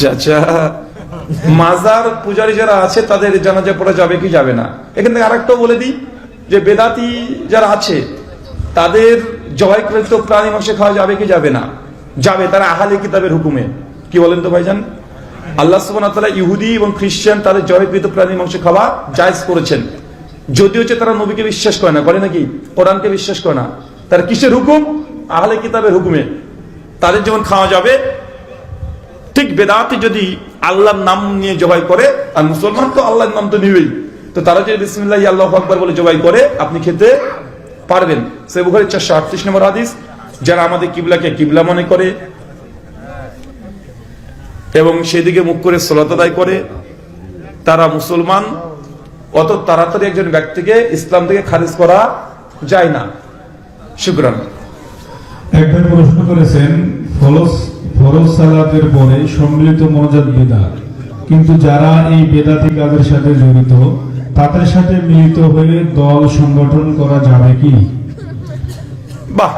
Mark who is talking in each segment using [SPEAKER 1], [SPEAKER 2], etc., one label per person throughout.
[SPEAKER 1] চাচা মাজার পূজারী যারা আছে, তাদের জানাজা পড়া যাবে কি যাবে না? এখান থেকে আরেকটা বলে দিই, যে বেদাতি যারা আছে, তাদের প্রাণী মাংস খাওয়া যাবে কি যাবে না? যাবে, তারা আহালে কিতাবের হুকুমে। কি বলেন তো ভাইজান? আল্লাহ ইহুদি এবং খ্রিস্টান তাদের জবাইকৃত প্রাণী মাংস খাওয়া জায়েজ করেছেন। যদি হচ্ছে তারা নবীকে বিশ্বাস করে না, করে নাকি? কোরআনকে বিশ্বাস করে না। তারা কিসের হুকুম? আহলে কিতাবের হুকুমে। তাদের যেমন খাওয়া যাবে। ঠিক বেদাতি যদি আল্লাহর নাম নিয়ে জবাই করে, আর মুসলমান তো আল্লাহর নাম তো নিবেই। তো তারা যদি বিসমিল্লাহ আল্লাহ আকবর বলে জবাই করে, আপনি খেতে পারবেন। সে বুখারি চারশো আটত্রিশ নম্বর হাদিস, যারা আমাদের কিবলাকে কিবলা মনে করে, এবং সেদিকে মুখ করে সলাত আদায় করে, তারা মুসলমান, অত তাড়াতাড়ি একজন ব্যক্তিকে ইসলাম থেকে খারিজ করা যায় না। শুক্রান।
[SPEAKER 2] এক ভাই প্রশ্ন করেছেন ফরজ ফরজ সালাতের পরে সম্মিলিত মনোজাত বেদাত কিন্তু যারা এই বেদাতি কাজের সাথে জড়িত তাদের সাথে মিলিত হয়ে দল সংগঠন করা যাবে কি?
[SPEAKER 1] বাহ!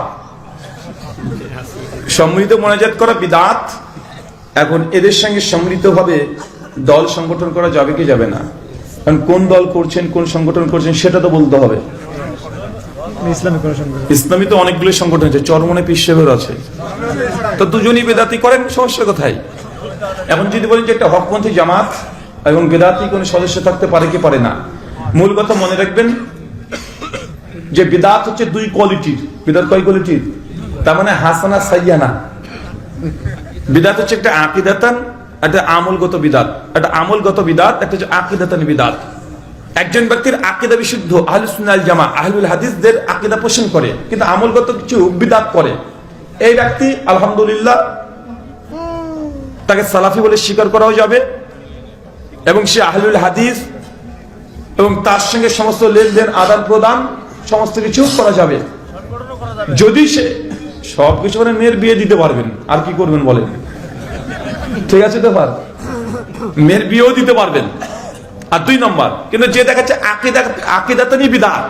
[SPEAKER 1] সম্মিলিত মোনাজাত করা বিদাত? এখন এদের সঙ্গে সম্মিলিত ভাবে দল সংগঠন করা যাবে কি যাবে না? কারণ কোন দল করছেন কোন সংগঠন করছেন সেটা তো বলতে হবে। ইসলামী তো অনেকগুলো সংগঠন আছে চরমনে পিসেবের আছে। তো দুজনই বেদাতি করেন সমস্যা কোথায় এখন যদি বলেন যে একটা হকপন্থী জামাত এবং বেদাতি কোন সদস্য থাকতে পারে কি পারে না। মূল কথা মনে রাখবেন যে বিদাত হচ্ছে দুই কোয়ালিটির। বিদাত কয় কোয়ালিটির? তার মানে হাসানা সাইয়ানা। বিদাত হচ্ছে একটা আকিদাতান, একটা আমলগত বিদাত। একটা আমলগত বিদাত, একটা হচ্ছে আকিদাতান বিদাত। একজন ব্যক্তির আকিদা বিশুদ্ধ, আহলুস সুন্নাহ জামা আহলুল হাদিসদের আকিদা পোষণ করে, কিন্তু আমলগত কিছু বিদাত করে। এই ব্যক্তি, আলহামদুলিল্লাহ, তাকে সালাফি বলে স্বীকার করাও যাবে এবং সে আহলুল হাদিস এবং তার সঙ্গে সমস্ত লেনদেন, আদান প্রদান, সমস্ত কিছু করা যাবে। যদি সে সব কিছু মানে মেয়ের বিয়ে দিতে পারবেন, আর কি করবেন বলেন? ঠিক আছে তো পার মেয়ের বিয়েও দিতে পারবেন। আর দুই নম্বর, কিন্তু যে দেখাচ্ছে আকিদা, আকিদাতানি বিদাত।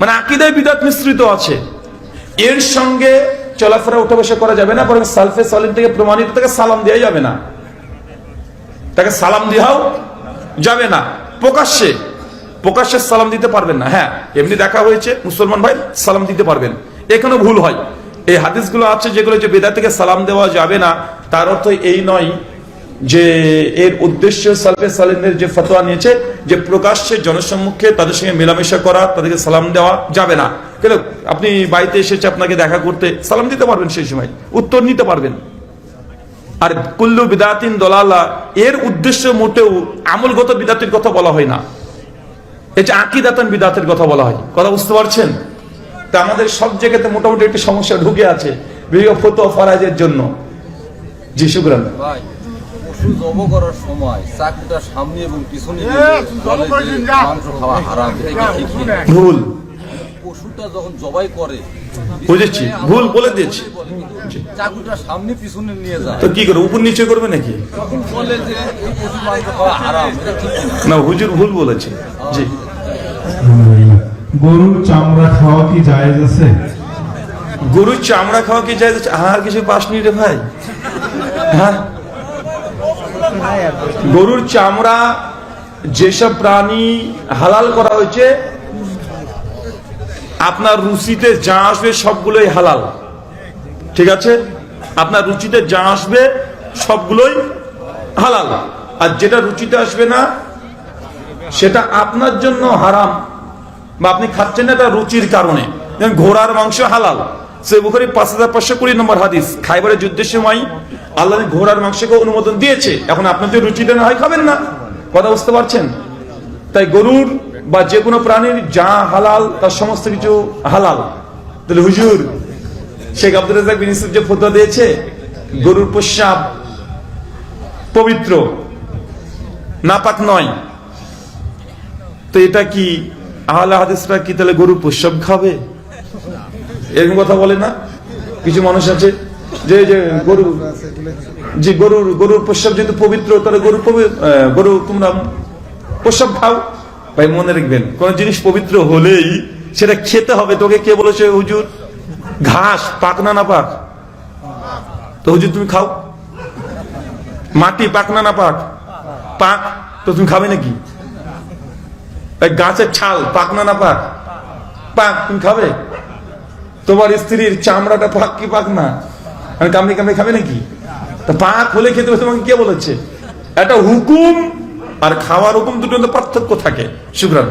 [SPEAKER 1] মানে আকিদায় বিদাত মিশ্রিত আছে। এর সঙ্গে চলাফেরা উঠা বসা করা যাবে না, বরং সালফে সালিম থেকে প্রমাণিত, তাকে সালাম দেওয়া যাবে না। তাকে সালাম দেওয়াও যাবে না। প্রকাশ্যে প্রকাশ্যে সালাম দিতে পারবেন না। হ্যাঁ এমনি দেখা হয়েছে, মুসলমান ভাই, সালাম দিতে পারবেন। এখানে ভুল হয়। এই হাদিসগুলো আছে যেগুলো যে বেদা থেকে সালাম দেওয়া যাবে না, তার অর্থ এই নয় যে এর উদ্দেশ্য সালফে সালিমের যে ফতোয়া নিয়েছে, যে প্রকাশ্যে জনসম্মুখে তাদের সঙ্গে মেলামেশা করা, তাদেরকে সালাম দেওয়া যাবে না। কেন আপনি বাড়িতে এসেছে আপনাকে দেখা করতে সালাম দিতে পারবেন সেই সময় উত্তর নিতে পারবেন। আর কুল্লু বিদাতিন দলালা এর উদ্দেশ্য মোটেও আমলগত বিদাতির কথা বলা হয় না। এই যে আকিদাতান বিদাতের কথা বলা হয় কথা বুঝতে পারছেন? তা আমাদের সব জায়গাতে মোটামুটি একটি সমস্যা ঢুকে আছে বিভিন্ন ফতো ফরাজের জন্য। জি শুক্রান।
[SPEAKER 3] পশু জব করার সময় চাকুটা সামনে এবং পিছনে দিয়ে বলে যে। মাংস খাওয়া হারাম এটা কি ঠিক না?
[SPEAKER 1] ভুল।
[SPEAKER 3] পশুটা যখন জবাই করে
[SPEAKER 1] বুঝেছি, ভুল বলে দিয়েছি।
[SPEAKER 3] চাকুটা সামনে পিছনে নিয়ে যায়।
[SPEAKER 1] তো কি করে উপর নিচে করবে নাকি?
[SPEAKER 3] তখন বলে যে এই পশু মাংস খাওয়া হারাম না।
[SPEAKER 1] হুজুর ভুল বলেছে। জি।
[SPEAKER 2] গরুর চামড়া খাওয়া কি জায়েজ আছে?
[SPEAKER 1] গরুর চামড়া খাওয়া কি যায় আর কিছু পাস নি রে ভাই? হ্যাঁ? গরুর চামড়া যেসব প্রাণী হালাল করা হয়েছে আপনার রুচিতে যা আসবে সবগুলোই হালাল। ঠিক আছে? আপনার রুচিতে যা আসবে সবগুলোই হালাল। আর যেটা রুচিতে আসবে না, সেটা আপনার জন্য হারাম। বা আপনি খাচ্ছেন না, এটা রুচির কারণে। ঘোড়ার মাংস হালাল। সে বুখারি পাঁচ হাজার পাঁচশো কুড়ি নম্বর হাদিস। খাইবারের যুদ্ধের সময় আল্লাহ ঘোড়ার মাংসকে অনুমোদন দিয়েছে। এখন আপনার যদি রুচিটা না হয় খাবেন না। কথা বুঝতে পারছেন? তাই গরুর বা যে কোনো প্রাণীর যা হালাল, তার সমস্ত কিছু হালাল। তাহলে হুজুর, শেখ আব্দুল রাজাক বিন যে ফতোয়া দিয়েছে, গরুর প্রস্রাব পবিত্র, নাপাক নয়। তো এটা কি আহলে হাদিসরা কি তাহলে গরুর প্রস্রাব খাবে? এরকম কথা বলে না? কিছু মানুষ আছে যে যে গরু যে গরুর গরুর প্রস্রাব যেহেতু পবিত্র, তাহলে গরু গরু তোমরা প্রস্রাব খাও। ভাই, মনে রাখবেন, কোন জিনিস পবিত্র হলেই সেটা খেতে হবে। তোকে কে বলেছে, হুজুর? ঘাস, পাক না না পাক? তো হুজুর, তুমি খাও। মাটি, পাক না না পাক? পাক? তো তুমি খাবে নাকি? গাছের ছাল, পাক না না পাক? পাক, তুমি খাবে? তোমার স্ত্রীর চামড়াটা পাক কি পাক না? মানে কামড়ে কামড়ে খাবে নাকি? পাক হলে খেতে তোমাকে কে বলেছে? একটা হুকুম আর খাওয়ার হুকুম দুটোর পার্থক্য থাকে। শুক্রান